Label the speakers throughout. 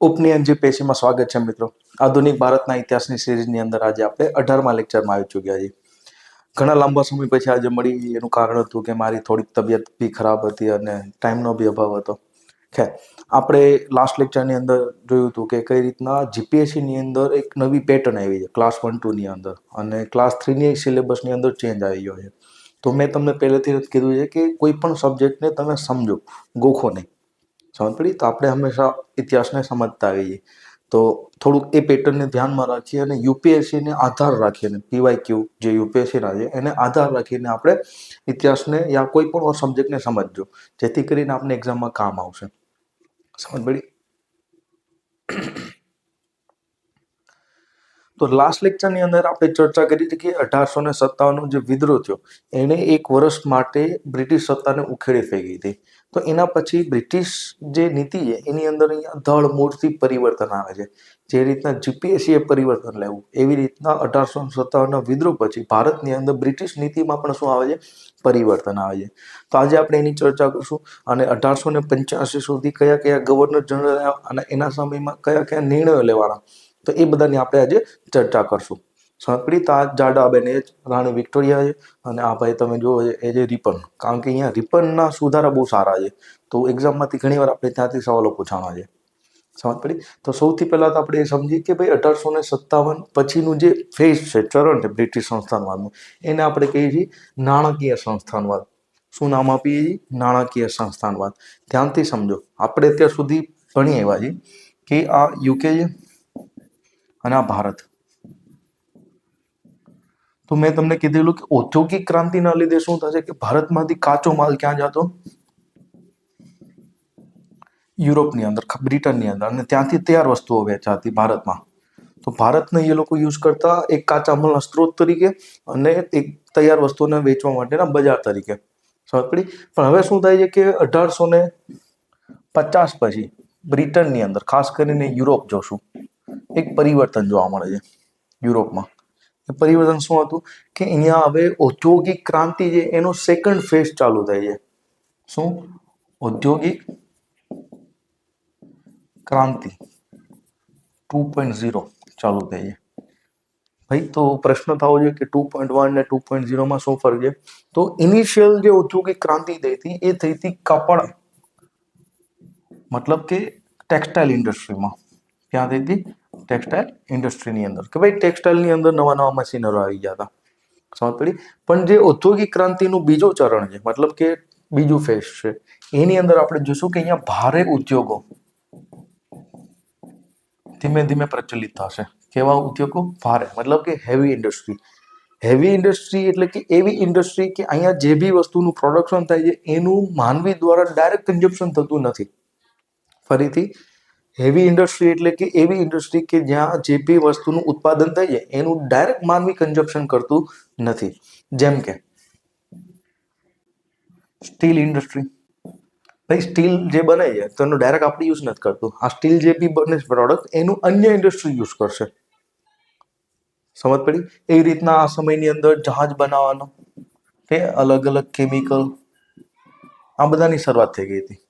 Speaker 1: ઉપનયન જે પેશીમાં સ્વાગત છે મિત્રો. આધુનિક ભારતના ઇતિહાસની સિરીઝની અંદર આજે આપણે અઢારમા લેક્ચરમાં આવી ચૂક્યા છીએ. ઘણા લાંબા સમય પછી આજે મળી એનું કારણ હતું કે મારી થોડીક તબિયત બી ખરાબ હતી અને ટાઈમનો બી અભાવ હતો. ખેર, આપણે લાસ્ટ લેક્ચરની અંદર જોયું હતું કે કઈ રીતના જીપીએસસીની અંદર એક નવી પેટર્ન આવી છે ક્લાસ વન ટુની અંદર. અને ક્લાસ થ્રીની સિલેબસની અંદર ચેન્જ આવી ગયો છે. તો મેં તમને પહેલેથી જ કીધું છે કે કોઈ પણ સબ્જેક્ટને તમે સમજો, ગોખો નહીં. પડી તો આપણે હંમેશા ઇતિહાસને સમજતા આવીએ તો થોડુંક એ પેટર્નને ધ્યાનમાં રાખીએ અને યુપીએસસીને આધાર રાખીને પીવાય ક્યુ જે યુપીએસસીના છે એને આધાર રાખીને આપણે ઇતિહાસને યા કોઈ પણ સબ્જેક્ટને સમજજો. જેથી કરીને આપણે એક્ઝામમાં કામ આવશે. સમજ પડી? તો લાસ્ટ લેક્ચરની અંદર આપણે ચર્ચા કરી હતી કે અઢારસો ને સત્તાવનનો જે વિદ્રોહ થયો એણે એક વર્ષ માટે બ્રિટિશ સત્તાને ઉખેડી ફેંકી હતી. તો એના પછી બ્રિટિશ જે નીતિ છે, એની અંદર અહીંયા ધળ મૂળથી પરિવર્તન આવે છે. જે રીતના જીપીએસસીએ પરિવર્તન લેવું એવી રીતના અઢારસો સત્તાવનના વિદ્રોહ પછી ભારતની અંદર બ્રિટિશ નીતિમાં પણ શું આવે છે? પરિવર્તન આવે છે. તો આજે આપણે એની ચર્ચા કરશું અને અઢારસો ને પંચ્યાસી સુધી કયા કયા ગવર્નર જનરલ આવ્યા અને એના સમયમાં કયા કયા નિર્ણયો લેવાના. તો એ બધાની આપણે આજે ચર્ચા કરશું. સાંકડી તો આ જાડા બેન એ રાણી વિક્ટોરિયા છે અને આ ભાઈ તમે જુઓ એ જે રિપન, કારણ કે અહીંયા રિપનના સુધારા બહુ સારા છે. તો એક્ઝામમાંથી ઘણીવાર આપણે ત્યાંથી સવાલો પૂછાણા છે. સમજ પડી તો સૌથી પહેલાં તો આપણે એ સમજીએ કે ભાઈ અઢારસો ને સત્તાવન પછીનું જે ફેઝ છે, ચરણ છે, બ્રિટિશ સંસ્થાનવાદનું, એને આપણે કહીએ છીએ નાણાકીય સંસ્થાનવાદ. શું નામ આપીએ છીએ? નાણાકીય સંસ્થાનવાદ. ધ્યાનથી સમજો, આપણે અત્યાર સુધી ભણી આવ્યા છીએ કે આ યુકે અને આ ભારત. તો મેં તમને કીધેલું કે ઔદ્યોગિક ક્રાંતિના લીધે શું થશે કે ભારતમાંથી કાચો માલ ક્યાં જતો? યુરોપની અંદર બ્રિટનની અંદર અને ત્યાંથી તૈયાર વસ્તુઓ વેચાતી ભારતમાં. તો ભારતને એ લોકો યુઝ કરતા એક કાચા માલના સ્ત્રોત તરીકે અને એક તૈયાર વસ્તુઓને વેચવા માટેના બજાર તરીકે. સમજ પડી? પણ હવે શું થાય છે કે અઢારસો ને પચાસ પછી બ્રિટનની અંદર, ખાસ કરીને યુરોપ જોશું એક પરિવર્તન જોવા મળે છે યુરોપમાં. એ પરિવર્તન શું હતું? કે અહીંયા હવે ઔદ્યોગિક ક્રાંતિ છે એનો સેકન્ડ ફેઝ ચાલુ થાય છે. શું? ઔદ્યોગિક ક્રાંતિ ટુ પોઈન્ટ ઝીરો ચાલુ થઈ છે. ભાઈ, તો પ્રશ્ન થવો જોઈએ કે ટુ પોઈન્ટ વન ને ટુ પોઈન્ટ ઝીરોમાં શું ફરક છે? તો ઇનિશિયલ જે ઔદ્યોગિક ક્રાંતિ થઈ હતી, એ થઈ હતી કપડા. મતલબ કે ટેક્સટાઇલ ઇન્ડસ્ટ્રીમાં ક્યાં થઈ હતી? ટેક્સટાઇલ ઇન્ડસ્ટ્રીની અંદર. કે ભાઈ ટેક્સટાઇલની અંદર નવા નવા મશીનરો આવી ગયા હતા સમજ પડી? પણ જે ઔદ્યોગિક ક્રાંતિનું બીજું ચરણ છે, મતલબ કે બીજું ફેઝ છે, એની અંદર આપણે જોશું કે અહીંયા ભારે ઉદ્યોગો ધીમે ધીમે પ્રચલિત થશે. કેવા ઉદ્યોગો? ભારે. મતલબ કે હેવી ઇન્ડસ્ટ્રી હેવી ઇન્ડસ્ટ્રી એટલે કે એવી ઇન્ડસ્ટ્રી કે અહીંયા જે બી વસ્તુનું પ્રોડક્શન થાય છે, એનું માનવી દ્વારા ડાયરેક્ટ કન્ઝમ્પશન થતું નથી. ફરીથી હેવી ઇન્ડસ્ટ્રી એટલે કે એવી ઇન્ડસ્ટ્રી કે જ્યાં જે બી વસ્તુનું ઉત્પાદન થાય છે એનું ડાયરેક્ટ માનવી કન્ઝમ્પશન કરતું નથી. જેમ કે સ્ટીલ ઇન્ડસ્ટ્રી ભાઈ સ્ટીલ જે બને છે તો એનો ડાયરેક્ટ આપણે યુઝ નથી કરતું. આ સ્ટીલ જે બી બને પ્રોડક્ટ એનું અન્ય ઇન્ડસ્ટ્રી યુઝ કરશે. સમજ પડી? એવી રીતના આ સમયની અંદર જહાજ બનાવવાનો, તે અલગ અલગ કેમિકલ આ બધાની શરૂઆત થઈ ગઈ હતી.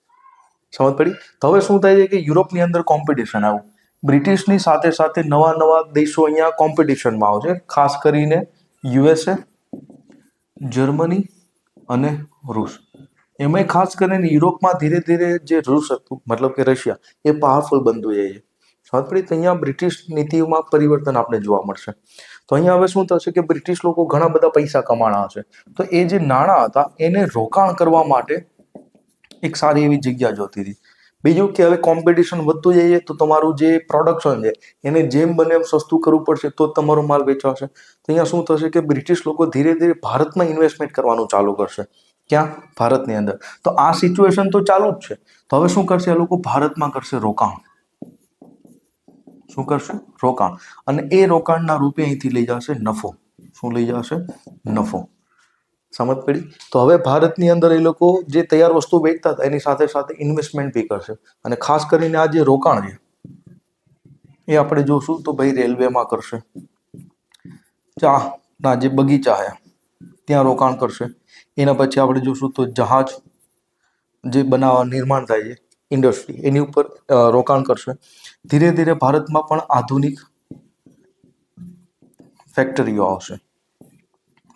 Speaker 1: સમજ પડી? તો હવે શું થાય છે કે યુરોપની અંદર કોમ્પિટિશન આવ્યું બ્રિટિશની સાથે સાથે નવા નવા દેશો અહીંયા કોમ્પિટિશનમાં આવશે ખાસ કરીને યુએસએ જર્મની અને રૂસ. એમાં ખાસ કરીને યુરોપમાં ધીરે ધીરે જે રૂસ હતું, મતલબ કે રશિયા, એ પાવરફુલ બનતું જાય છે. સમજ પડી? તો અહીંયા બ્રિટિશ નીતિમાં પરિવર્તન આપણે જોવા મળશે. તો અહીંયા હવે શું થશે કે બ્રિટિશ લોકો ઘણા બધા પૈસા કમાણા હશે. તો એ જે નાણાં હતા, એને રોકાણ કરવા માટે એક સારી એવી જગ્યા જોતી હતી. બીજું કે હવે કોમ્પિટિશન વધતું જઈએ તો તમારું જે પ્રોડક્શન છે, એને જેમ બને એમ સસ્તું કરવું પડશે, તો તમારો માલ વેચાશે. તો અહીંયા શું થશે કે બ્રિટિશ લોકો ધીરે ધીરે ભારતમાં ઇન્વેસ્ટમેન્ટ કરવાનું ચાલુ કરશે. ક્યાં? ભારતની અંદર. તો આ સિચ્યુએશન તો ચાલુ જ છે. તો હવે શું કરશે? એ લોકો ભારતમાં કરશે રોકાણ. શું કરશે? રોકાણ. અને એ રોકાણના રૂપે અહીંથી લઈ જશે નફો. શું લઈ જશે? નફો. સમજ પડી? તો હવે ભારતની અંદર એ લોકો જે તૈયાર વસ્તુ વેચતા હતા, એની સાથે સાથે ઇન્વેસ્ટમેન્ટ બી કરશે. અને ખાસ કરીને આ જે રોકાણ છે, એ આપણે જોશું તો ભાઈ રેલવેમાં કરશે. ચા, ના, જે બગીચા છે, ત્યાં રોકાણ કરશે. એના પછી આપણે જોશું તો જહાજ જે બનાવવા નિર્માણ થાય છે ઇન્ડસ્ટ્રી એની ઉપર રોકાણ કરશે. ધીરે ધીરે ભારતમાં પણ આધુનિક ફેક્ટરીઓ આવશે.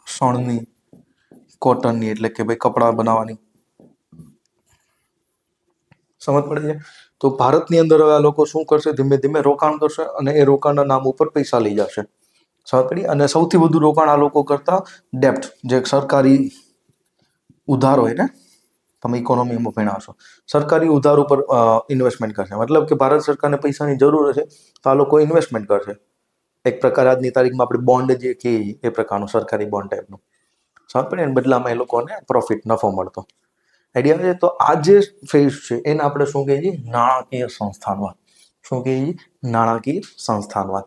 Speaker 1: શણની કોટનની એટલે કે ભાઈ કપડાં બનાવવાની. સમજ પડી છે? તો ભારતની અંદર હવે આ લોકો શું કરશે? ધીમે ધીમે રોકાણ કરશે અને એ રોકાણના નામ ઉપર પૈસા લઈ જશે. સમજ પડી? અને સૌથી વધુ રોકાણ આ લોકો કરતા ડેપ્ટ, જે સરકારી ઉધાર હોય ને, તમે ઇકોનોમીમાં ભણાવશો સરકારી ઉધાર ઉપર ઇન્વેસ્ટમેન્ટ કરશે. મતલબ કે ભારત સરકારને પૈસાની જરૂર હશે, તો આ લોકો ઇન્વેસ્ટમેન્ટ કરશે. એક પ્રકાર આજની તારીખમાં આપણે બોન્ડ જે કહીએ એ પ્રકારનું સરકારી બોન્ડ ટાઈપનું સમજ અને બદલામાં એ લોકોને પ્રોફિટ નફો મળતો. આઈડિયા છે તો આ જે ફેઝ છે, એને આપણે શું કહીએ છીએ? નાણાકીય સંસ્થાનવાદ. શું કહીએ છીએ? નાણાકીય સંસ્થાનવાદ.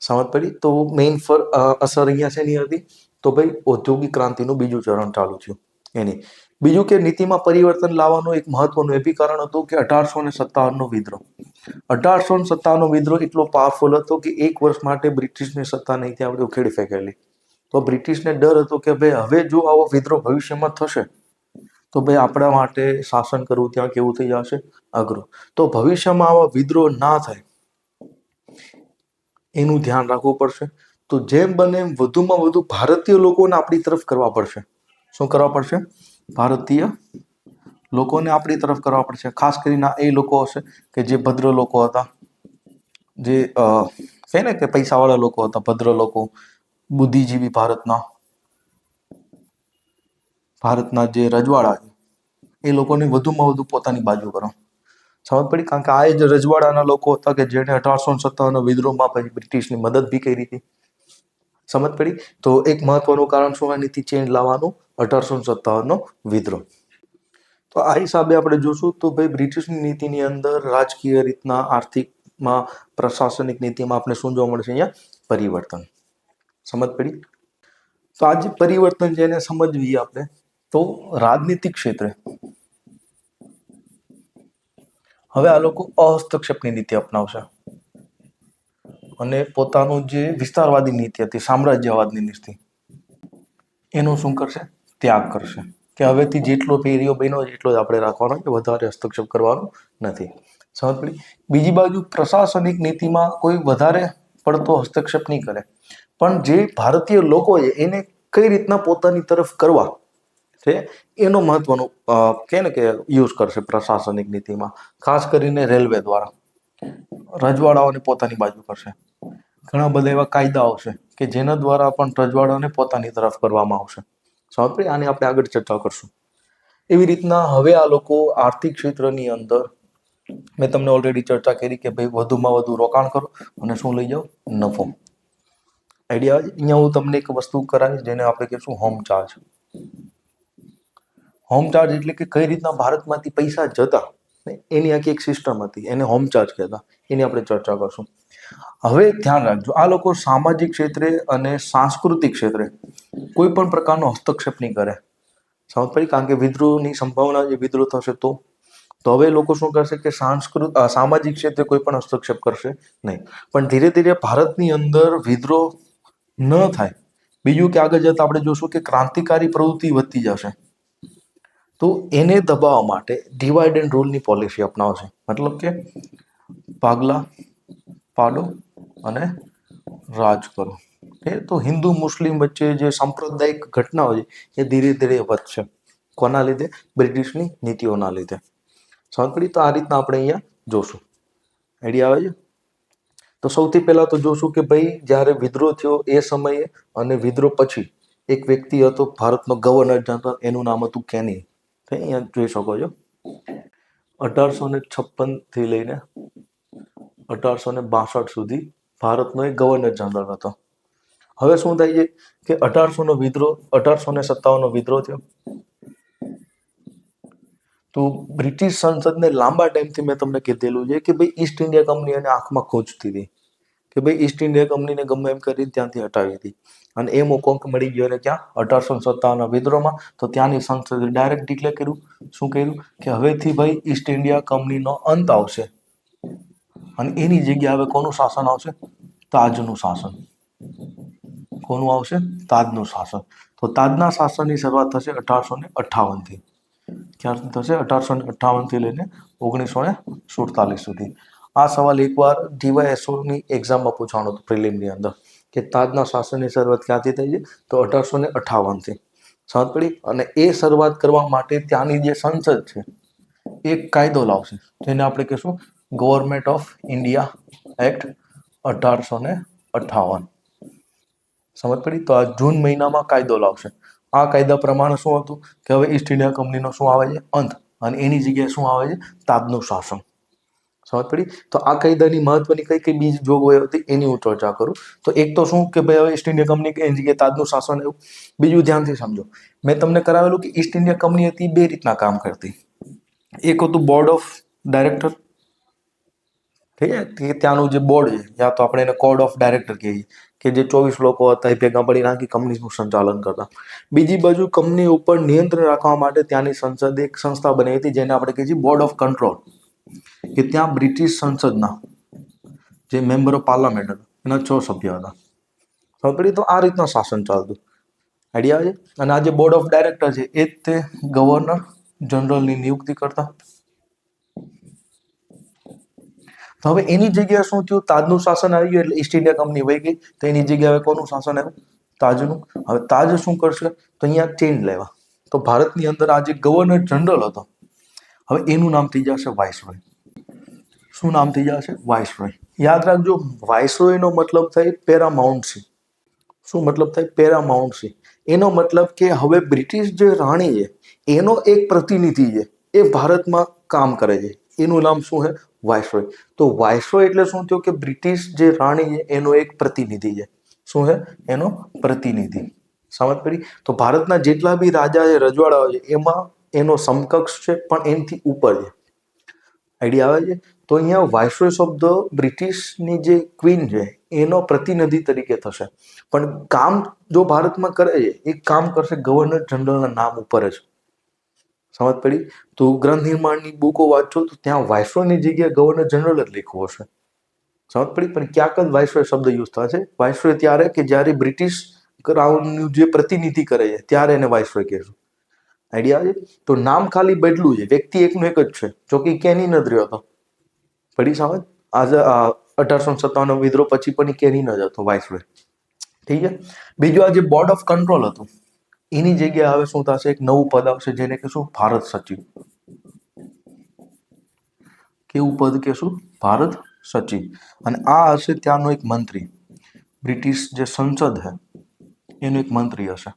Speaker 1: સમજ પડી? તો મેઇન ફર અસર અહીંયા શેની હતી? તો ભાઈ, ઔદ્યોગિક ક્રાંતિનું બીજું ચરણ ચાલુ થયું. એની. બીજું કે નીતિમાં પરિવર્તન લાવવાનું એક મહત્વનું, એ બી કારણ હતું કે અઢારસો ને સત્તાવનનો વિદ્રોહ. અઢારસો ને સત્તાવનનો વિદ્રોહ એટલો પાવરફુલ હતો કે એક વર્ષ માટે બ્રિટિશની સત્તા નહીં ત્યાં આપણે ઉખેડી ફેંકેલી તો બ્રિટિશને ડર હતો કે ભાઈ હવે જો આવો વિદ્રોહ ભવિષ્યમાં થશે, તો ભાઈ આપણા માટે શાસન કરવું ત્યાં કેવું થઈ જશે? અઘરું. તો ભવિષ્યમાં આવા વિદ્રોહ ના થાય, એનું ધ્યાન રાખવું પડશે. તો જેમ બને એમ વધુમાં વધુ ભારતીય લોકોને આપણી તરફ કરવા પડશે. શું કરવા પડશે? ભારતીય લોકોને આપણી તરફ કરવા પડશે. ખાસ કરીને એ લોકો હશે કે જે ભદ્ર લોકો હતા. જે કહે ને કે પૈસાવાળા લોકો હતા, ભદ્ર લોકો. બુદ્ધિજીવી ભારતના ભારતના જે રજવાડા છે, એ લોકોને વધુમાં વધુ પોતાની બાજુ કરો. સમજ પડી? કારણ કે આ જ રજવાડાના લોકો હતા કે જેણે અઢારસો સત્તાવન વિદ્રોહમાં પછી બ્રિટિશની મદદ બી કરી હતી. સમજ પડી? તો એક મહત્વનું કારણ શું? નીતિ ચેન્જ લાવવાનું અઢારસો સત્તાવનનો વિદ્રોહ. તો આ હિસાબે આપણે જોશું તો ભાઈ બ્રિટિશની નીતિની અંદર રાજકીય રીતના આર્થિકમાં, પ્રશાસનિક નીતિમાં આપણે શું જોવા મળશે અહીંયા? પરિવર્તન. સમજ પડી તો આજે પરિવર્તન છે એને સમજવી આપણે. તો રાજનીતિક ક્ષેત્રે. હવે આ લોકો અહસ્તક્ષેપની નીતિ અપનાવશે. અને પોતાનું જે વિસ્તારવાદી નીતિ હતી, સામ્રાજ્યવાદની નીતિ, એનો શું કરશે? ત્યાગ કરશે. કે હવેથી જેટલો પેરીઓ બન્યો એટલો જ આપણે રાખવાનો કે વધારે હસ્તક્ષેપ કરવાનો નથી. સમજ પડી બીજી બાજુ પ્રશાસનિક નીતિમાં કોઈ વધારે પડતો હસ્તક્ષેપ નહીં કરે. પણ જે ભારતીય લોકો એને કઈ રીતના પોતાની તરફ કરવા છે, એનો મહત્વનો કેને કે યુઝ કરશે પ્રશાસનિક નીતિમાં. ખાસ કરીને રેલવે દ્વારા. રજવાડાઓને પોતાની બાજુ કરશે. ઘણા બધા એવા કાયદા આવશે કે જેના દ્વારા પણ રજવાડાઓને પોતાની તરફ કરવામાં આવશે. સાંભળી, આની આપણે આગળ ચર્ચા કરશું. એવી રીતના હવે આ લોકો આર્થિક ક્ષેત્રની અંદર, મેં તમને ઓલરેડી ચર્ચા કરી કે ભાઈ વધુમાં વધુ રોકાણ કરો અને શું લઈ જાઓ? નફો. આઈડિયા અહીંયા હું તમને એક વસ્તુ કરાવીશ જેને આપણે કહીશું હોમ ચાર્જ હોમ ચાર્જ એટલે કે કઈ રીતના ભારતમાંથી પૈસા જતા એની આખી એક સિસ્ટમ હતી, એને હોમ ચાર્જ કહેતા. એની આપણે ચર્ચા કરશું. હવે ધ્યાન રાખજો, આ લોકો સામાજિક ક્ષેત્રે અને સાંસ્કૃતિક ક્ષેત્રે કોઈ પણ પ્રકારનો હસ્તક્ષેપ નહીં કરે. સમજ પડી? કારણ કે વિદ્રોહની સંભાવના જે વિદ્રોહ થશે તો? તો હવે લોકો શું કરશે કે સાંસ્કૃત સામાજિક ક્ષેત્રે કોઈ પણ હસ્તક્ષેપ કરશે નહીં. પણ ધીરે ધીરે ભારતની અંદર વિદ્રોહ ન થાય. બીજું કે આગળ જતા આપણે જોશું કે ક્રાંતિકારી પ્રવૃત્તિ વધતી જશે. તો એને દબાવવા માટે ડિવાઇડ એન્ડ રૂલની પોલિસી અપનાવશે. મતલબ કે ભાગલા પાડો અને રાજ કરો. એ તો હિન્દુ, મુસ્લિમ વચ્ચે જે સાંપ્રદાયિક ઘટનાઓ છે, એ ધીરે ધીરે વધશે. કોના લીધે? બ્રિટિશની નીતિઓના લીધે. સાંકળી, તો આ રીતના આપણે અહીંયા જોશું. આઈડિયા આવે છે? તો સૌથી પહેલા તો જોશું કે ભાઈ, જ્યારે વિદ્રોહ થયો એ સમયે અને વિદ્રોહ પછી એક વ્યક્તિ હતો ભારતનો ગવર્નર જનરલ એનું નામ હતું કેની તો અહીંયા જોઈ શકો છો. અઢારસો ને છપ્પનથી લઈને અઢારસો ને બાસઠ સુધી ભારતનો એક ગવર્નર જનરલ હતો. હવે શું થાય છે કે અઢારસો નો વિદ્રોહ, અઢારસો ને સત્તાવનનો વિદ્રોહ થયો. તો બ્રિટિશ સંસદને લાંબા ટાઈમથી મેં તમને કીધેલું છે કે ભાઈ ઈસ્ટ ઇન્ડિયા કંપની એને આંખમાં ખોજતી હતી. કે ભાઈ ઈસ્ટ ઇન્ડિયા કંપનીને ગમે એમ કરી ત્યાંથી હટાવી હતી. અને એ મોકો મળી ગયો એને ક્યાં? અઢારસો સત્તાવનના વિદ્રોહમાં. તો ત્યાંની સંસદે ડાયરેક્ટ ડિક્લેર કર્યું. શું કર્યું? કે હવેથી ભાઈ ઈસ્ટ ઇન્ડિયા કંપનીનો અંત આવશે. અને એની જગ્યાએ હવે કોનું શાસન આવશે? તાજનું શાસન. કોનું આવશે? તાજનું શાસન. તો તાજના શાસનની શરૂઆત થશે અઢારસો ને અઠ્ઠાવનથી. ક્યારથી થશે? અઢારસો ને અઠ્ઠાવનથી લઈને ઓગણીસો ને સુડતાલીસ સુધી. આ સવાલ એકવાર ડીવાયએસઓની એક્ઝામમાં પૂછવાનો હતો પ્રિલિમની અંદર કે તાજના શાસનની શરૂઆત ક્યાંથી થઈ છે? તો અઢારસો ને અઠાવનથી. પડી અને એ શરૂઆત કરવા માટે ત્યાંની જે સંસદ છે એક કાયદો લાવશે. જેને આપણે કહીશું ગવર્મેન્ટ ઓફ ઇન્ડિયા એક્ટ અઢારસો ને અઠાવન. સમજ પડી? તો આ જૂન મહિનામાં કાયદો લાવશે. આ કાયદા પ્રમાણે શું હતું? કે હવે ઈસ્ટ ઇન્ડિયા કંપનીનો શું આવે છે? અંત. અને એની જગ્યાએ શું આવે છે? તાજનું શાસન. સમજ પડી? તો આ કાયદાની મહત્વની કઈ કઈ બીજી જોગવાઈઓ હતી એની હું ચર્ચા કરું. તો એક તો શું કે ભાઈ હવે ઈસ્ટ ઇન્ડિયા કંપની એની જગ્યાએ તાજનું શાસન એવું બીજું ધ્યાનથી સમજો. મેં તમને કરાવેલું કે ઈસ્ટ ઇન્ડિયા કંપની હતી, બે રીતના કામ કરતી. એક હતું બોર્ડ ઓફ ડાયરેક્ટર ઠીક છે? ત્યાંનું જે બોર્ડ છે, યા તો આપણે એને કોર્ડ ઓફ ડાયરેક્ટર કહીએ. કે જે ચોવીસ લોકો હતા, એ ભેગા પડી નાખી કંપનીનું સંચાલન કરતા. બીજી બાજુ કંપની ઉપર નિયંત્રણ રાખવા માટે ત્યાંની સંસદ એક સંસ્થા બની હતી, જેને આપણે કહીએ છીએ બોર્ડ ઓફ કંટ્રોલ કે ત્યાં બ્રિટિશ સંસદના જે મેમ્બર પાર્લામેન્ટ હતા, એના છ સભ્ય હતા. ખબર તો આ રીતના શાસન ચાલતું. આઈડિયા છે? અને આ જે બોર્ડ ઓફ ડાયરેક્ટર છે, એ જ તે ગવર્નર જનરલની નિયુક્તિ કરતા. તો હવે એની જગ્યાએ શું થયું? તાજનું શાસન આવી ગયું એટલે ઈસ્ટ ઇન્ડિયા કંપની વહી ગઈ. તો એની જગ્યાએ હવે કોનું શાસન આવ્યું? તાજનું. હવે તાજ શું કરશે? તો અહીંયા ચેન્જ લેવા. તો ભારતની અંદર આ જે ગવર્નર જનરલ હતો. હવે એનું નામ થઈ જશે વાઇસરોય. શું નામ થઈ જશે? વાઇસરોય. યાદ રાખજો, વાઇસરોયનો મતલબ થાય પેરામાઉન્ટસી શું મતલબ થાય? પેરામાઉન્ટસી એનો મતલબ કે હવે બ્રિટિશ જે રાણી છે, એનો એક પ્રતિનિધિ છે, એ ભારતમાં કામ કરે છે. એનું નામ શું છે? વાઇસરોય. તો વાઇસરોય એટલે શું થયું કે બ્રિટિશ જે રાણી છે, એનો એક પ્રતિનિધિ છે. શું છે? એનો પ્રતિનિધિ. સમજ પડી? તો ભારતના જેટલા બી રાજા છે, રજવાડાઓ છે, એમાં એનો સમકક્ષ છે, પણ એનાથી ઉપર છે. આઈડિયા આવે છે? તો અહીંયા વાઇસરોય શબ્દ બ્રિટિશની જે ક્વીન છે, એનો પ્રતિનિધિ તરીકે થશે. પણ કામ જો ભારતમાં કરે છે, એ કામ કરશે ગવર્નર જનરલના નામ ઉપર જ. સમજ પડી? તો ગ્રંથ નિર્માણની બુકો વાંચો, તો ત્યાં વાઇસરોયની જગ્યાએ ગવર્નર જનરલ જ લખવું હશે. સમજ પડી? પણ ક્યાંક જ વાઇસરોય શબ્દ યુઝ થશે. વાઇસરોય ત્યારે કે જ્યારે બ્રિટિશ ક્રાઉનનું જે પ્રતિનિધિ કરે છે, ત્યારે એને વાઇસરોય કહેશું. આઈડિયા છે? તો નામ ખાલી બદલું છે. વ્યક્તિ એકનું એક જ છે. જો કે કેની ન જ રહ્યો હતો. પડી સમજ આજે અઢારસો સત્તાવન વિદ્રોહ પછી પણ કેની ન જ હતો વાઇસરોય. ઠીક છે? બીજું આ જે બોર્ડ ઓફ કંટ્રોલ હતું. એની જગ્યાએ હવે શું થશે? એક નવું પદ આવશે જેને કહેશું ભારત સચિવ. કેવું પદ કહેશું? ભારત સચિવ. અને આ હશે ત્યાંનો એક મંત્રી. બ્રિટિશ જે સંસદ છે, એનો એક મંત્રી હશે.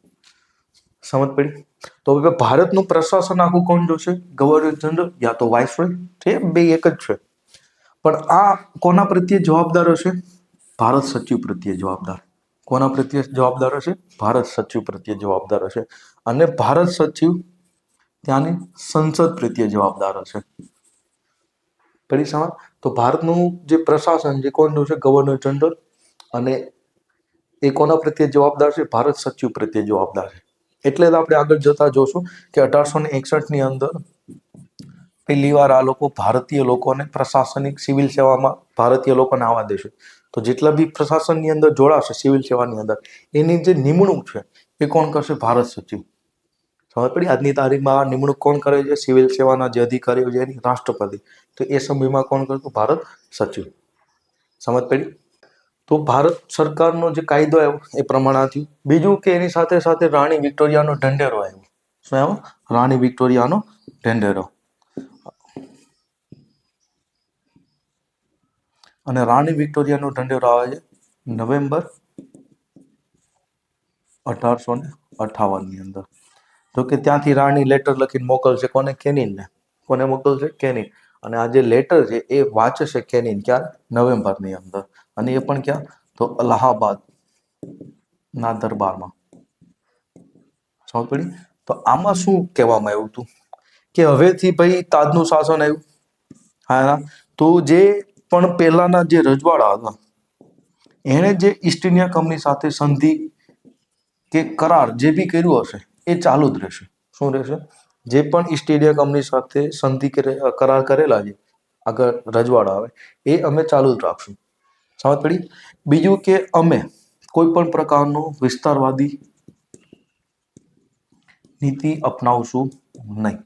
Speaker 1: સમજ પડી? તો હવે ભારતનું પ્રશાસન આખું કોણ જોશે? ગવર્નર જનરલ યા તો વાઇસરોય? છે, બે એક જ છે. પણ આ કોના પ્રત્યે જવાબદાર હશે? ભારત સચિવ પ્રત્યે જવાબદાર. કોના પ્રત્યે જવાબદાર હશે? ભારત સચિવ પ્રત્યે જવાબદાર હશે. અને ભારત સચિવ ત્યાંની સંસદ પ્રત્યે જવાબદાર હશે. પડી સમજ? તો ભારતનું જે પ્રશાસન જે કોણ છે ગવર્નર જનરલ. અને એ કોના પ્રત્યે જવાબદાર છે? ભારત સચિવ પ્રત્યે જવાબદાર છે. એટલે જ આપણે આગળ જતા જોશું કે અઢારસો ને એકસઠની અંદર પહેલી વાર આ લોકો ભારતીય લોકોને પ્રશાસનિક સિવિલ સેવામાં ભારતીય લોકોને આવવા દેશે. તો જેટલા બી પ્રશાસનની અંદર જોડાશે સિવિલ સેવાની અંદર, એની જે નિમણૂક છે, એ કોણ કરશે? ભારત સચિવ. સમજ પડી? આજની તારીખમાં આ નિમણૂક કોણ કરે છે? સિવિલ સેવાના જે અધિકારીઓ છે એની રાષ્ટ્રપતિ. તો એ સમયમાં કોણ કરતું? ભારત સચિવ. સમજ પડી? તો ભારત સરકારનો જે કાયદો આવ્યો એ પ્રમાણે થયું બીજું કે એની સાથે સાથે રાણી વિક્ટોરિયાનો ઢંઢેરો આવ્યો. શું આવ્યો? રાણી વિક્ટોરિયાનો ઢંઢેરો. અને રાણી વિક્ટોરિયાનો ઢંઢેરો આવે છે નવેમ્બર અઢારસો ને અઠાવનની અંદર. તો કે ત્યાંથી રાણી લેટર લખીને મોકલશે કોને? કેનિનને. કોને મોકલશે? કેનિન. અને આ જે લેટર છે એ વાંચશે કેનિન ક્યારે? નવેમ્બરની અંદર. અને એ પણ ક્યાં? તો અલ્હાબાદ, ના દરબારમાં. સમજ પડી? તો આમાં શું કહેવામાં આવ્યું હતું? કે હવેથી ભાઈ તાજનું શાસન આવ્યું. હા તો જે પણ પહેલાના જે રજવાડા હતા, એણે જે ઈસ્ટ ઇન્ડિયા કંપની સાથે સંધિ કે કરાર જે બી કર્યું હશે, એ ચાલુ જ રહેશે. શું રહેશે? જે પણ ઈસ્ટ ઇન્ડિયા કંપની સાથે સંધિ કરે કરાર કરેલા છે, આગળ રજવાડા આવે, એ અમે ચાલુ જ રાખશું. સમજ બીજું કે અમે કોઈ પણ પ્રકારનો વિસ્તારવાદી નીતિ અપનાવશું નહીં.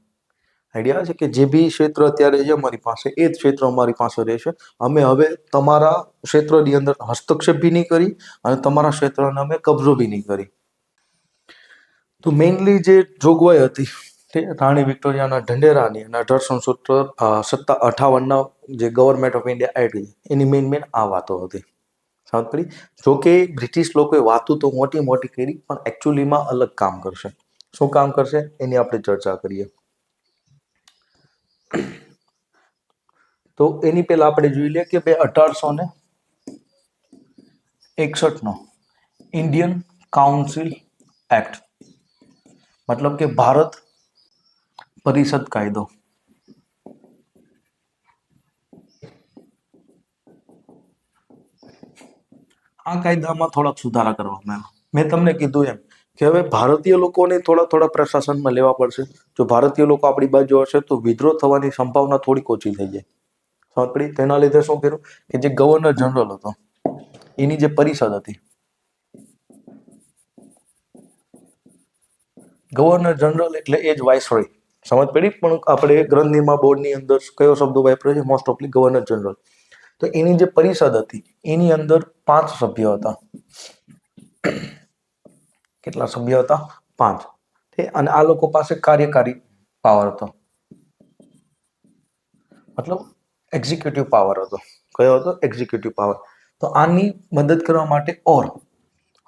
Speaker 1: આઈડિયા છે કે જે બી ક્ષેત્ર અત્યારે છે અમારી પાસે, એ જ ક્ષેત્ર અમારી પાસે રહેશે. અમે હવે તમારા ક્ષેત્રની અંદર હસ્તક્ષેપ બી નહીં કરી અને તમારા ક્ષેત્રને અમે કબજો બી નહીં કરી. તો મેઇનલી જે જોગવાઈ હતી તે રાણી વિક્ટોરિયાના ઢંઢેરાની અને અઢારસો સત્તા અઠાવનના જે ગવર્મેન્ટ ઓફ ઇન્ડિયા એટલી એની મેઇન મેઇન આ વાતો હતી. સમજ પડી? જો કે બ્રિટિશ લોકોએ વાતો તો મોટી મોટી કરી, પણ એકચ્યુઅલીમાં અલગ કામ કરશે. શું કામ કરશે? એની આપણે ચર્ચા કરીએ. તો એની પહેલા આપણે જોઈ લઈએ કે બે અઢારસો ને એકસઠનો ઇન્ડિયન કાઉન્સિલ એક્ટ મતલબ કે ભારત પરિષદ કાયદો. આ કાયદામાં થોડાક સુધારા કરવામાં મેં તમને કીધું એમ કે હવે ભારતીય લોકોને થોડા થોડા પ્રશાસનમાં લેવા પડશે. જો ભારતીય લોકો આપણી બાજુ હશે તો વિદ્રોહ થવાની સંભાવના થોડીક ઓછી થઈ જાય. પડી તેના લીધે શું કર્યું કે જે ગવર્નર જનરલ હતો, એની જે પરિષદ હતી ગવર્નર જનરલ એટલે એ જ વાઇસરોય સમજ પડી? પણ આપણે ગ્રંથિમાં બોર્ડની અંદર કયો શબ્દ વાપર્યો છે? મોસ્ટ ઓફલી ગવર્નર જનરલ તો એની જે પરિષદ હતી, એની અંદર પાંચ સભ્ય હતા. કેટલા સભ્ય હતા? પાંચ. અને આ લોકો પાસે કાર્યકારી પાવર હતો. મતલબ એક્ઝિક્યુટિવ પાવર હતો. કયો હતો? એક્ઝિક્યુટિવ પાવર તો આની મદદ કરવા માટે ઓર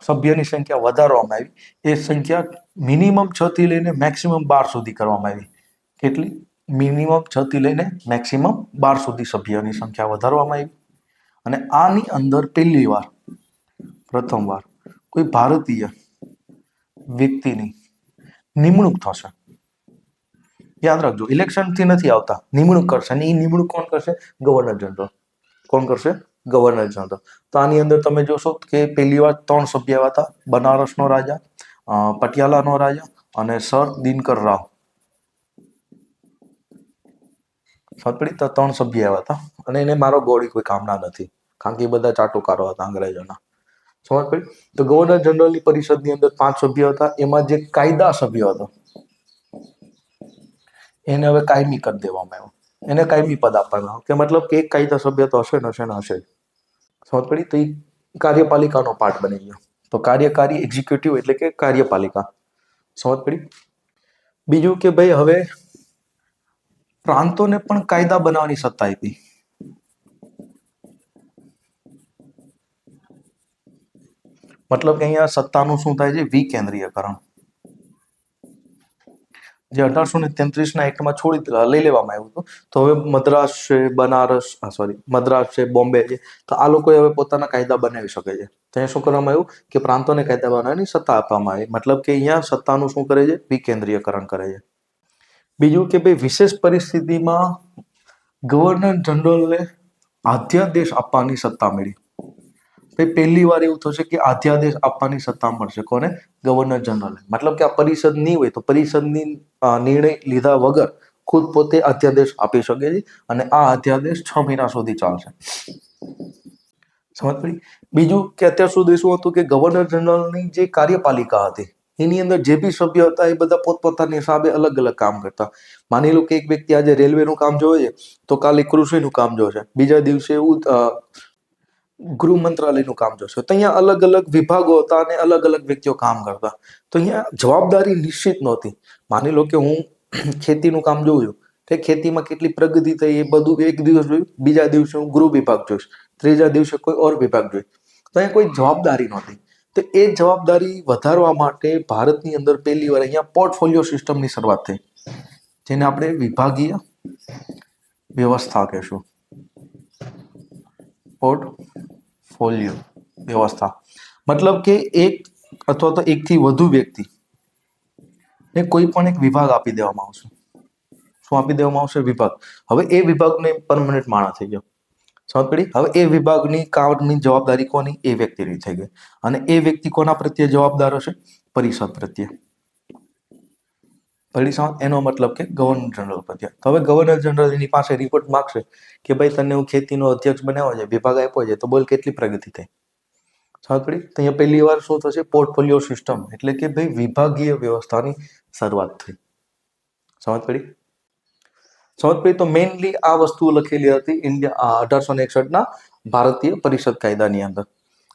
Speaker 1: સભ્યોની સંખ્યા વધારવામાં આવી. એ સંખ્યા મિનિમમ છ થી લઈને મેક્સિમમ બાર સુધી કરવામાં આવી. કેટલી? મિનિમમ છ થી લઈને મેક્સિમમ બાર સુધી સભ્યોની સંખ્યા વધારવામાં આવી. અને આની અંદર પહેલી વાર પ્રથમવાર કોઈ ભારતીય વ્યક્તિની નિમણૂક થશે. યાદ રાખજો ઇલેક્શનથી નથી આવતા, નિમણૂક કરશે. અને એ નિમણૂક કોણ કરશે? ગવર્નર જનરલ કોણ કરશે? ગવર્નર જનરલ તો આની અંદર તમે જોશો કે પહેલી વાર ત્રણ સભ્ય હતા. બનારસનો રાજા પટિયાલાનો રાજા અને સર દિનકર રાવ. પડી તો ત્રણ સભ્ય આવ્યા હતા. અને એને મારો ગોળી કોઈ કામના નથી. કારણ કે એ બધા ચાટુકારો હતા, અંગ્રેજોના. સમજ પડી? તો ગવર્નર જનરલની પરિષદની અંદર પાંચ સભ્યો હતા. એમાં જે કાયદા સભ્ય હતો, એને હવે કાયમી કરી દેવામાં આવ્યો. એને કાયમી પદ આપવામાં આવ્યો. કે મતલબ કે એક કાયદા સભ્ય તો હશે ને હશે ને હશે. સમજ પડી? તો એ કાર્યપાલિકાનો પાર્ટ બની ગયો. તો કાર્યકારી એક્ઝિક્યુટિવ એટલે કે કાર્યપાલિકા. સમજ પડી? બીજું કે ભાઈ હવે પ્રાંતોને પણ કાયદા બનાવવાની સત્તા આપી. મતલબ કે અહીંયા સત્તાનું શું થાય છે? વિકેન્દ્રીયકરણ. જે અઢારસો ને તેત્રીસના એક્ટમાં છોડી લઈ લેવામાં આવ્યું હતું. તો હવે મદ્રાસ છે, બનારસ સોરી મદ્રાસ છે, બોમ્બે છે. તો આ લોકોએ હવે પોતાના કાયદા બનાવી શકે છે. તો અહીંયા શું કરવામાં આવ્યું? કે પ્રાંતોને કાયદા બનાવવાની સત્તા આપવામાં આવી. મતલબ કે અહીંયા સત્તાનું શું કરે છે? વિકેન્દ્રીયકરણ કરે છે. બીજું કે ભાઈ વિશેષ પરિસ્થિતિમાં ગવર્નર જનરલને આધ્યાદેશ આપવાની સત્તા મળી. ભાઈ પહેલી વાર એવું થશે કે આધ્યાદેશ આપવાની સત્તા મળશે. કોને? ગવર્નર જનરલને મતલબ કે આ પરિષદ નહીં હોય તો પરિષદની નિર્ણય લીધા વગર ખુદ પોતે અધ્યાદેશ આપી શકે છે અને આ અધ્યાદેશ છ મહિના સુધી ચાલશે. સમજ પડી? બીજું કે અત્યાર સુધી શું હતું કે ગવર્નર જનરલની જે કાર્યપાલિકા હતી એની અંદર જે બી સભ્ય હતા એ બધા પોતપોતાની હિસાબે અલગ અલગ કામ કરતા. માની લો કે એક વ્યક્તિ આજે રેલવેનું કામ જોવે છે, તો કાલે કૃષિનું કામ જોશે બીજા દિવસે એવું ગૃહ મંત્રાલયનું કામ જોશે તો અહીંયા અલગ અલગ વિભાગો હતા અને અલગ અલગ વ્યક્તિઓ કામ કરતા. તો અહીંયા જવાબદારી નિશ્ચિત નહોતી. માની લો કે હું ખેતીનું કામ જોઉં છું કે ખેતીમાં કેટલી પ્રગતિ થઈ એ બધું એક દિવસ જોયું, બીજા દિવસે હું ગૃહ વિભાગ જોઈશ, ત્રીજા દિવસે કોઈ ઓર વિભાગ જોઈશ તો અહીંયા કોઈ જવાબદારી નહોતી. તો એ જવાબદારી વધારવા માટે ભારતની અંદર પહેલી વાર અહીંયા પોર્ટફોલિયો સિસ્ટમની શરૂઆત થઈ, જેને આપણે વિભાગીય વ્યવસ્થા કહેશું. પોર્ટફોલિયો વ્યવસ્થા. મતલબ કે એક અથવા તો એકથી વધુ વ્યક્તિ ને કોઈ પણ એક વિભાગ આપી દેવામાં આવશે. શું આપી દેવામાં આવશે? વિભાગ. હવે એ વિભાગને પરમનન્ટ માણા થઈ ગયો. સમજ હવે એ વિભાગની કામની જવાબદારી કોની? એ વ્યક્તિની થઈ ગઈ. અને એ વ્યક્તિ કોના પ્રત્યે જવાબદાર હશે? પરિષદ પ્રત્યે. પરિષદ એનો મતલબ કે ગવર્નર જનરલ પ્રત્યે. તો હવે ગવર્નર જનરલ એની પાસે રિપોર્ટ માગશે કે ભાઈ તને હું ખેતીનો અધ્યક્ષ બનાવ્યો છે વિભાગ આપ્યો છે તો બોલ કેટલી પ્રગતિ થઈ? સાંકળી તો અહીંયા પહેલી વાર શું થશે? પોર્ટફોલિયો સિસ્ટમ એટલે કે ભાઈ વિભાગીય વ્યવસ્થાની શરૂઆત થઈ. સમજ પડી સમજ પડી તો મેઇનલી આ વસ્તુ લખેલી હતી ઇન્ડિયા અઢારસો ને એકસઠના ભારતીય પરિષદ કાયદાની અંદર.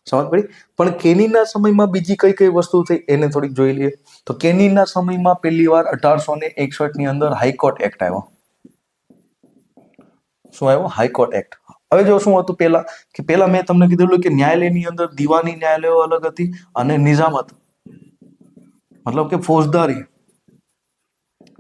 Speaker 1: સમજ પડી? પણ કેનીના સમયમાં બીજી કઈ કઈ વસ્તુ થઈ? એને થોડીક જોઈ લઈએ. તો કેનીના સમયમાં પહેલી વાર અઢારસો ને એકસઠની અંદર હાઈકોર્ટ એક્ટ આવ્યો. શું આવ્યો? High court act. હવે જો શું હતું પહેલા? કે પહેલા મેં તમને કીધેલું કે ન્યાયાલયની અંદર દીવાની ન્યાયાલયો અલગ હતી અને નિઝામત મતલબ કે ફોજદારી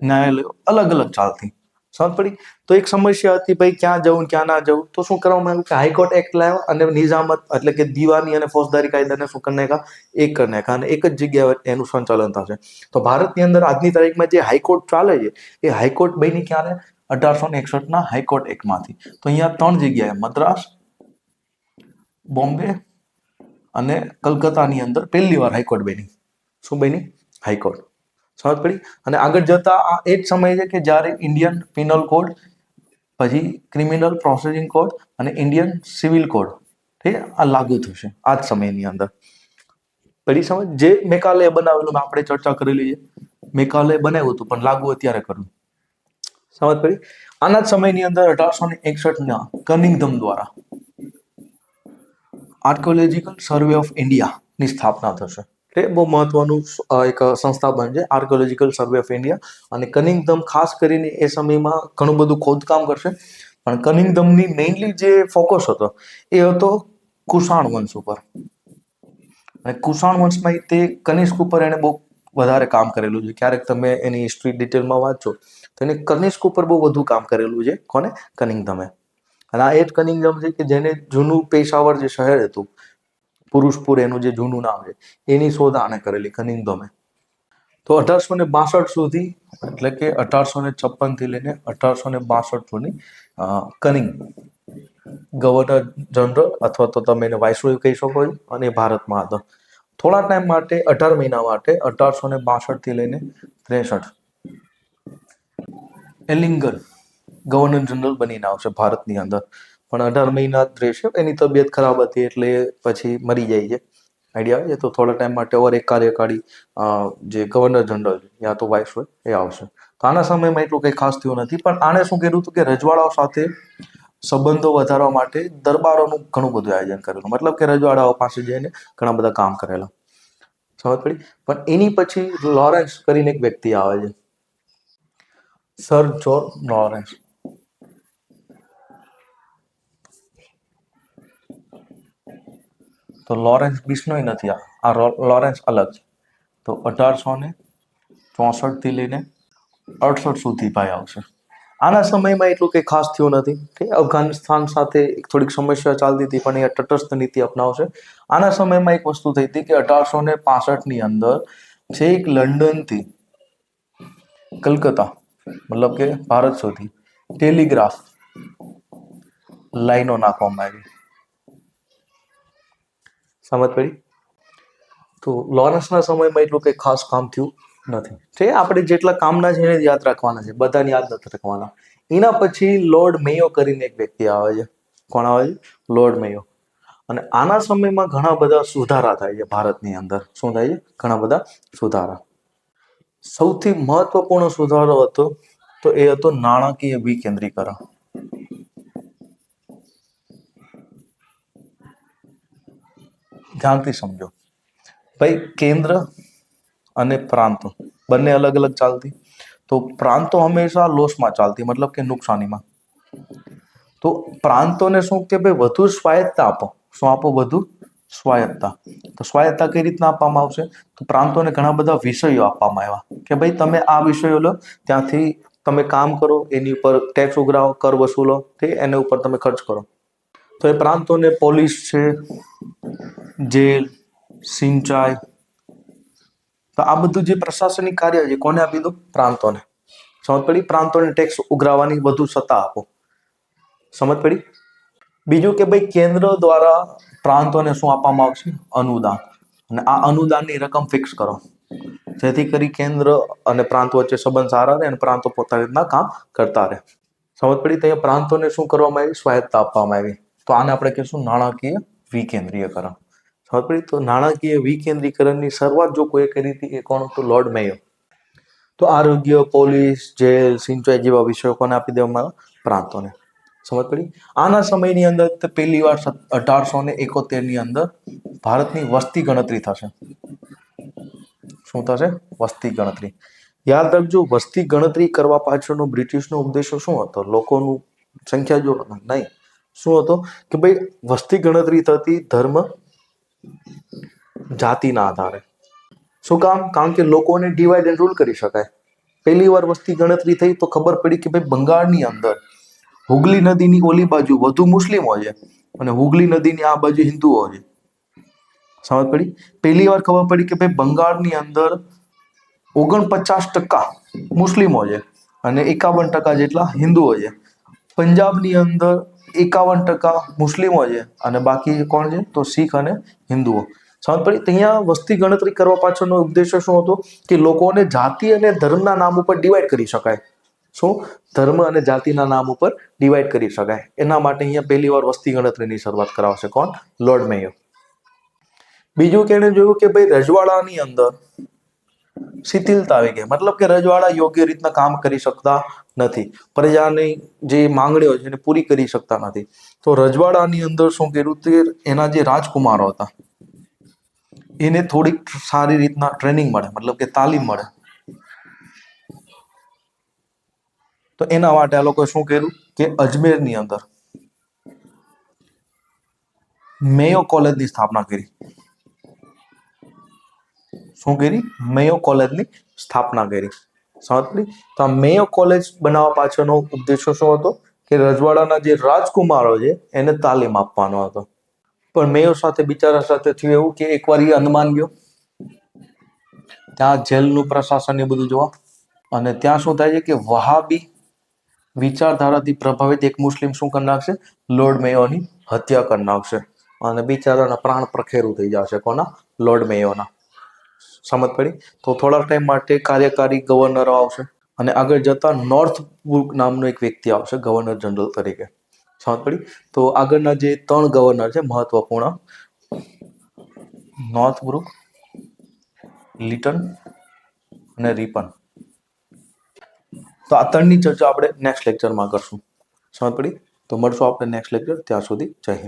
Speaker 1: ન્યાયાલયો અલગ અલગ ચાલતી. સમજ પડી. તો એક સમસ્યા હતી, ભાઈ, ક્યાં જવું ક્યાં ના જવું? તો શું કરવામાં આવ્યું કે હાઈકોર્ટ એક્ટ લાવ્યો અને નિઝામત, એટલે કે દીવાની અને ફોજદારી કાયદાને શું કરી નાખા એક કરી નાખા અને એક જ જગ્યાએ એનું સંચાલન થશે. તો ભારતની અંદર આજની તારીખમાં જે હાઈકોર્ટ ચાલે છે, એ હાઈકોર્ટ બની ક્યારે? અઢારસો ને એકસઠના હાઈકોર્ટ એક્ટમાંથી. તો અહીંયા ત્રણ જગ્યાએ, મદ્રાસ, બોમ્બે અને કલકત્તાની અંદર પહેલી વાર હાઈકોર્ટ બની. શું બની? હાઈકોર્ટ. સમજ પડી. અને આગળ જતા આ એ જ સમય છે કે જ્યારે ઇન્ડિયન પિનલ કોડ પછી ક્રિમિનલ પ્રોસેસિંગ કોડ અને ઇન્ડિયન સિવિલ કોડ ઠીક આ લાગુ થશે આ જ સમયની અંદર. પડી સમજ જે મેકાલય બનાવેલું આપણે ચર્ચા કરેલી છે. મેકાલય બનાવ્યું હતું, પણ લાગુ અત્યારે કરવું સમજ પડી. આના જ સમયની અંદર અઢારસો ને એકસઠના કનિંગધમ દ્વારા આર્કોલોજીકલ સર્વે ઓફ ઇન્ડિયાની સ્થાપના થશે. તે બહુ મહત્વનું એક સંસ્થાપન છે આર્કોલોજીકલ સર્વે ઓફ ઇન્ડિયા અને કનિંગધમ ખાસ કરીને એ સમયમાં ઘણું બધું ખોદકામ કરશે. પણ કનિંગધમની મેઇનલી જે ફોકસ હતો, એ હતો કુષાણ વંશ ઉપર. અને કુષાણ વંશમાં તે કનિષ્ક ઉપર એણે બહુ વધારે કામ કરેલું છે. ક્યારેક તમે એની હિસ્ટ્રી ડિટેલમાં વાંચો, તો એને કનિષ્ક ઉપર બહુ વધુ કામ કરેલું છે. કોને? કનિંગધમે. અને આ એ જ કનિંગધમ છે કે જેને જૂનું પેશાવર જે શહેર હતું પુરુષપુર એનું જે જૂનું નામ છે, એની શોધ આણે કરેલી કનિંગધમે તો અઢારસો ને બાસઠ સુધી, એટલે કે અઢારસો ને છપ્પનથી લઈને અઢારસો ને બાસઠ સુધી કનિંગ ગવર્નર જનરલ અથવા તો તમે એને વાઇસરોય કહી શકો છો, અને ભારતમાં હતો થોડા ટાઈમ માટે, અઢાર મહિના માટે, અઢારસો ને બાસઠથી લઈને ત્રેસઠ. એલિંગન ગવર્નર જનરલ બનીને આવશે ભારતની અંદર. પણ અઢાર મહિના જ રહેશે. એની તબિયત ખરાબ હતી એટલે પછી મરી જાય છે. આઈડિયા આવે તો થોડા ટાઈમ માટે ઓર એક કાર્યકારી જે ગવર્નર જનરલ યા તો વાઇસ હોય, એ આવશે. તો આના સમયમાં એટલું કંઈ ખાસ થયું નથી, પણ આણે શું કર્યું હતું કે રજવાડાઓ સાથે સંબંધો વધારવા માટે દરબારોનું ઘણું બધું આયોજન કરેલું. મતલબ કે રજવાડાઓ પાસે જઈને ઘણા બધા કામ કરેલા. સમજ પડી? પણ એની પછી લોરેન્સ કરીને એક વ્યક્તિ આવે છે. સર જોન લોરેન્સ તો લોરેન્સ બિશ્નોય નથી. આ લોરેન્સ અલગ છે. તો અઢારસો ને ચોસઠથી લઈને અડસઠ સુધી ભાઈ આવશે. આના સમયમાં એટલું કંઈ ખાસ થયું નથી. કે અફઘાનિસ્તાન સાથે એક થોડીક સમસ્યા ચાલતી હતી, પણ એ તટસ્થ નીતિ અપનાવશે. આના સમયમાં એક વસ્તુ થઈ હતી કે અઢારસો ને પાસઠની અંદર છેક લંડનથી કલકત્તા, મતલબ કે ભારત સુધી ટેલિગ્રાફ લાઈનો નાખવામાં આવી. સમજ પડી? તો લોરેન્સના સમયમાં એટલું કંઈ ખાસ કામ થયું નથી. છે, આપણે જેટલા કામના છે એને યાદ રાખવાના છે, બધાને યાદ નથી રાખવાના. એના પછી લોર્ડ મેયો કરીને એક વ્યક્તિ આવે છે. કોણ આવે છે? Lord Mayo. અને આના સમયમાં ઘણા બધા સુધારા થાય છે ભારતની અંદર. શું થાય છે? ઘણા બધા સુધારા. સૌથી મહત્વપૂર્ણ સુધારો હતો તો એ હતો નાણાકીય વિકેન્દ્રીકરણ. ધ્યાનથી સમજો. ભાઈ, કેન્દ્ર અને પ્રાંતો બંને અલગ અલગ ચાલતી. તો પ્રાંતો હંમેશા લોસમાં ચાલતી, મતલબ કે નુકસાનીમાં. તો પ્રાંતોને શું કે ભાઈ, વધુ સ્વાયત્તા આપો. શું આપો? વધુ સ્વાયત્તા તો સ્વાયત્તા કઈ રીતના આપવામાં આવશે? તો પ્રાંતોને ઘણા બધા વિષયો આપવામાં આવ્યા. કે ભાઈ, તમે આ વિષયો લો, ત્યાંથી તમે કામ કરો, એની ઉપર ટેક્સ ઉઘરાવો, કર વસૂલો, તે એના ઉપર તમે ખર્ચ કરો. તો એ પ્રાંતોને પોલીસ છે, જેલ, સિંચાઈ. તો આ બધું જે પ્રશાસનિક કાર્ય છે, કોને આપી દો પ્રાંતોને. સમજ પડી? પ્રાંતોને ટેક્સ ઉઘરાવવાની વધુ સત્તા આપો. સમજ પડી? બીજું કે ભાઈ, કેન્દ્ર દ્વારા પ્રાંતોને શું આપવામાં આવશે? અનુદાન. અને આ અનુદાનની રકમ ફિક્સ કરો. જેથી કરી કેન્દ્ર અને પ્રાંત વચ્ચે સંબંધ સારા રહે અને પ્રાંતો પોતાની રીતના કામ કરતા રહે. સમજ પડી? તો પ્રાંતોને શું કરવામાં આવી? સ્વાયત્તા આપવામાં આવી. તો આને આપણે કહીશું નાણાકીય વિકેન્દ્રીયકરણ. પડી? તો નાણાકીય વિકેન્દ્રીકરણની શરૂઆત જો કોઈ કરી હતી એ કોણ હતું? લોર્ડ મેયો તો આરોગ્ય, પોલીસ, જેલ, સિંચાઈ જેવા વિષયો કોને આપી દેવામાં પ્રાંતોને. સમજ પડી? આના સમયની અંદર પહેલી વાર અઢારસો ને એકોતેરની અંદર ભારતની વસ્તી ગણતરી થશે. શું થશે? વસ્તી ગણતરી. યાદ રાખજો, વસ્તી ગણતરી કરવા પાછળનો બ્રિટિશનો ઉદ્દેશો શું હતો? લોકોનું સંખ્યા જો નહીં. શું હતો? કે ભાઈ, વસ્તી ગણતરી થતી ધર્મ જાતિના આધારે. શું કામ? કારણ કે લોકોને ડિવાઈડ એન્ડ રૂલ કરી શકાય. પહેલી વાર વસ્તી ગણતરી થઈ તો ખબર પડી કે ભાઈ, બંગાળની અંદર હુગલી નદીની ઓલી બાજુ વધુ મુસ્લિમો છે અને હુગલી નદીની આ બાજુ હિન્દુઓ છે. સમજ પડી? પહેલી વાર ખબર પડી કે ભાઈ, બંગાળની અંદર ઓગણપચાસ ટકા મુસ્લિમો છે અને એકાવન ટકા જેટલા હિન્દુઓ છે. પંજાબની અંદર એકાવન ટકા મુસ્લિમો છે અને બાકી કોણ છે? તો શીખ અને હિન્દુઓ. સમજ પડી? અહીંયા વસ્તી ગણતરી કરવા પાછળનો ઉદ્દેશ્ય શું હતો? કે લોકોને જાતિ અને ધર્મના નામ ઉપર ડિવાઈડ કરી શકાય. શું? ધર્મ અને જાતિના નામ ઉપર ડિવાઈડ કરી શકાય. એના માટે અહીંયા પહેલી વાર વસ્તી ગણતરીની શરૂઆત કરાવશે કોણ? લોર્ડ મેયો બીજું કે એણે જોયું કે ભાઈ રજવાડાની અંદર શિથિલતા આવી ગઈ. મતલબ કે રજવાડા યોગ્ય રીતના કામ કરી શકતા નથી. પ્રજાની જે માંગણીઓ છે એને પૂરી કરી શકતા નથી. તો રજવાડાની અંદર શું કર્યું તે એના જે રાજકુમારો હતા, એને થોડીક સારી રીતના ટ્રેનિંગ મળે, મતલબ કે તાલીમ મળે. તો એના માટે આ લોકોએ શું કર્યું કે અજમેરની અંદર મેયો કોલેજની સ્થાપના કરી. શું કરી? મેયો કોલેજની સ્થાપના કરી. સમજ તો આ મેયો કોલેજ બનાવવા પાછળનો ઉદ્દેશ્ય શું હતો? કે રજવાડાના જે રાજકુમારો છે, એને તાલીમ આપવાનો હતો. પણ મેયો સાથે બિચારા સાથે થયું એવું કે એકવાર એ અંદમાન ગયો. ત્યાં જેલનું પ્રશાસન એ બધું જોવા. અને ત્યાં શું થાય છે કે વહાબી વિચારધારાથી પ્રભાવિત એક મુસ્લિમ શું કરી નાખશે? લોર્ડ મેયોની હત્યા કરી નાખશે. અને બિચારાના પ્રાણ પ્રખેરું થઈ જશે કોના? લોર્ડ મેયોના. સમજ પડી? તો થોડા ટાઈમ માટે કાર્યકારી ગવર્નરો આવશે અને આગળ જતા નોર્થ બ્રુક નામનો એક વ્યક્તિ આવશે ગવર્નર જનરલ તરીકે. સમજ પડી? તો આગળના જે ત્રણ ગવર્નર છે, મહત્વપૂર્ણ. નોર્થ બ્રુક લિટન અને રિપન તો આ ત્રણની ચર્ચા આપણે નેક્સ્ટ લેક્ચરમાં કરશું. સમજ પડી? તો મળશું આપણે નેક્સ્ટ લેક્ચર ત્યાં સુધી જય હિન્દ.